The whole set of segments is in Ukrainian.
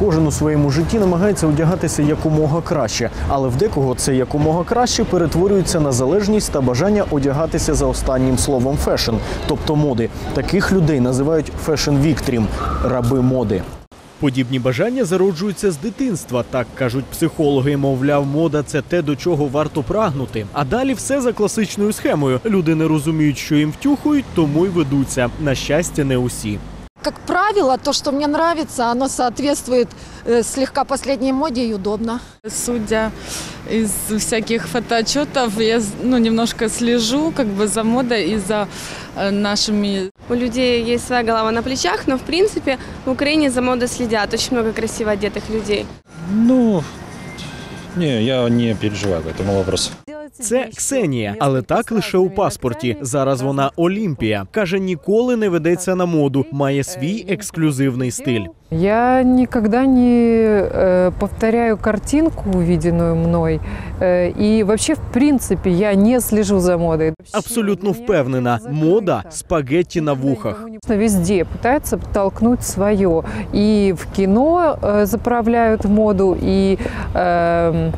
Кожен у своєму житті намагається одягатися якомога краще, але в декого це якомога краще перетворюється на залежність та бажання одягатися за останнім словом фешн, тобто моди. Таких людей називають фешн-віктрім – раби моди. Подібні бажання зароджуються з дитинства, так кажуть психологи. Мовляв, мода це те, до чого варто прагнути. А далі все за класичною схемою. Люди не розуміють, що їм втюхують, тому й ведуться. На щастя, не усі. Как правило, то, что мне нравится, оно соответствует э, слегка последней моде и удобно. Судя из всяких фотоотчетов, я ну, немножко слежу как бы за модой и за э, нашими У людей есть своя голова на плечах, но в принципе в Украине за модой следят. Очень много красиво одетых людей. Ну, не, я не переживаю по этому вопросу. Це Ксенія, але так лише у паспорті. Зараз вона Олімпія. каже, ніколи не ведеться на моду, має свій ексклюзивний стиль. Я никогда не э, повторяю картинку, увиденную мной. Э, и вообще, в принципе, я не слежу за модой. Абсолютно впевнена, мода спагетті на вухах. Везде пытаются подтолкнуть свое. И в кино э, заправляют моду, и э,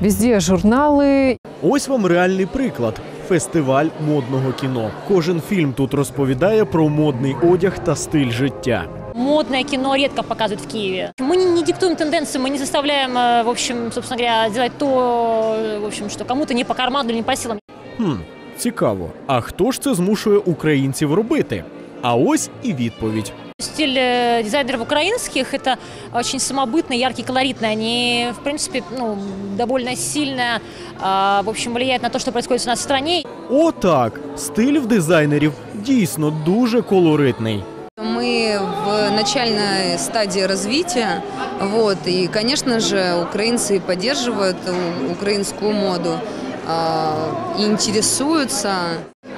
везде журналы. Ось вам реальний приклад. Фестиваль модного кіно. Кожен фільм тут розповідає про модний одяг та стиль життя. Модное кино редко показывают в Киеве. Мы не, не диктуем тенденции, мы не заставляем, э, в общем, собственно говоря, делать то, э, в общем, что кому-то не по карману или не по силам. Хм, цікаво. А хто ж це змушує українців робити? А ось і відповідь. Стиль э, дизайнеров украинских – это очень самобытный, яркий, колоритный. Они, в принципе, ну, довольно сильно, а, в общем, влияют на то, что происходит у нас в стране. Отак, стиль в дизайнерів дійсно дуже колоритний. Мы в начальной стадии развития, вот, и, конечно же, украинцы поддерживают у- украинскую моду а, и интересуются.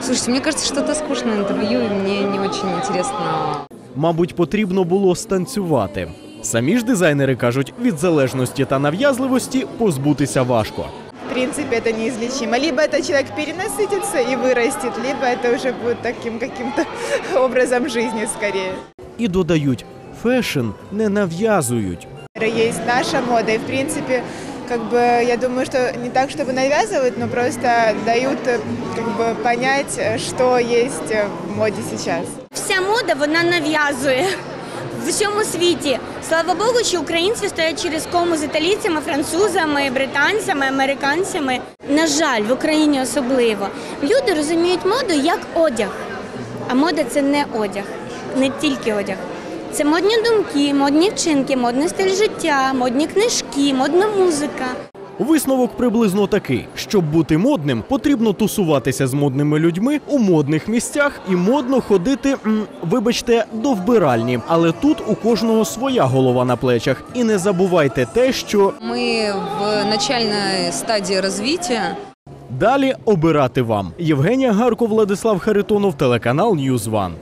Слушайте, мне кажется, что это скучное интервью, и мне не очень интересно Мабуть, потрібно було станцювати. Самі ж дизайнери кажуть, від залежності та нав'язливості позбутися важко. В принципе, это неизлечимо. Либо этот человек перенасытится и вырастет, либо это уже будет таким каким-то образом жизни скорее. І додають, фешн не нав'язують. Есть наша мода, и в принципе, как бы, я думаю, что не так, чтобы навязывают, но просто дают э, как бы понять, э, что есть э, в моде сейчас. Вся мода вона нав'язує в всьому світі. Слава Богу, що українці стоять через кому з італійцями, французами, британцями, американцями. На жаль, в Україні особливо люди розуміють моду як одяг. А мода це не одяг, не тільки одяг. Це модні думки, модні вчинки, модний стиль життя, модні книжки, модна музика. Висновок приблизно такий: щоб бути модним, потрібно тусуватися з модними людьми у модних місцях і модно ходити, м, вибачте, до вбиральні. Але тут у кожного своя голова на плечах. І не забувайте те, що Мы в начальной стадии развития, далі обирати вам. Євгенія Гарко, Владислав Харитонов, телеканал Ньюз Ван.